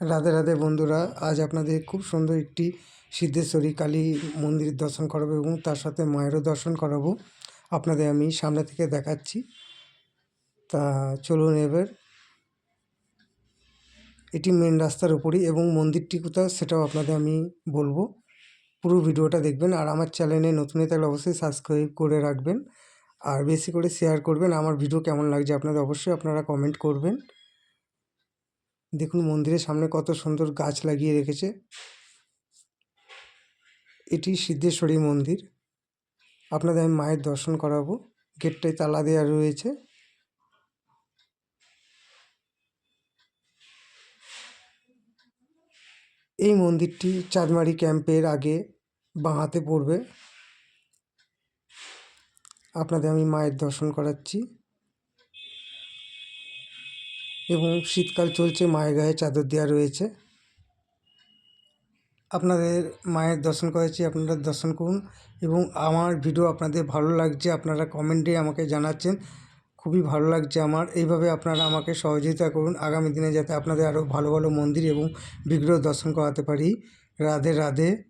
রাধে রাধে বন্ধুরা, আজ আপনাদের খুব সুন্দর একটি সিদ্ধেশ্বরী কালী মন্দির দর্শন করাবো এবং তার সাথে মায়েরও দর্শন করাবো। আপনাদের আমি সামনে থেকে দেখাচ্ছি। তা চলুন এবার। এটি মেন রাস্তার উপরই এবং মন্দিরটি কোথাও সেটাও আপনাদের আমি বলব। পুরো ভিডিওটা দেখবেন আর আমার চ্যানেলে নতুন থাকলে অবশ্যই সাবস্ক্রাইব করে রাখবেন। আর বেশি করে শেয়ার করবেন। আমার ভিডিও কেমন লাগছে আপনাদের অবশ্যই আপনারা কমেন্ট করবেন। দেখুন মন্দিরের সামনে কত সুন্দর গাছ লাগিয়ে রেখেছে। এটি সিদ্ধেশ্বরী মন্দির। আপনাদের আমি মায়ের দর্শন করাবো। গেটটায় তালা দেওয়া রয়েছে। এই মন্দিরটি চাঁদমারি ক্যাম্পের আগে বাঁহাতে পড়বে। আপনাদের আমি মায়ের দর্শন করাচ্ছি। এবং শীতকাল চলছে, মায়ের গায়ে চাদর দেওয়া রয়েছে। আপনাদের মায়ের দর্শন করেছি, আপনারা দর্শন করুন। এবং আমার ভিডিও আপনাদের ভালো লাগছে, আপনারা কমেন্টে আমাকে জানাচ্ছেন, খুবই ভালো লাগছে আমার। এইভাবে আপনারা আমাকে সহযোগিতা করুন, আগামী দিনে যাতে আপনাদের আরও ভালো ভালো মন্দির এবং বিগ্রহ দর্শন করাতে পারি। রাধে রাধে।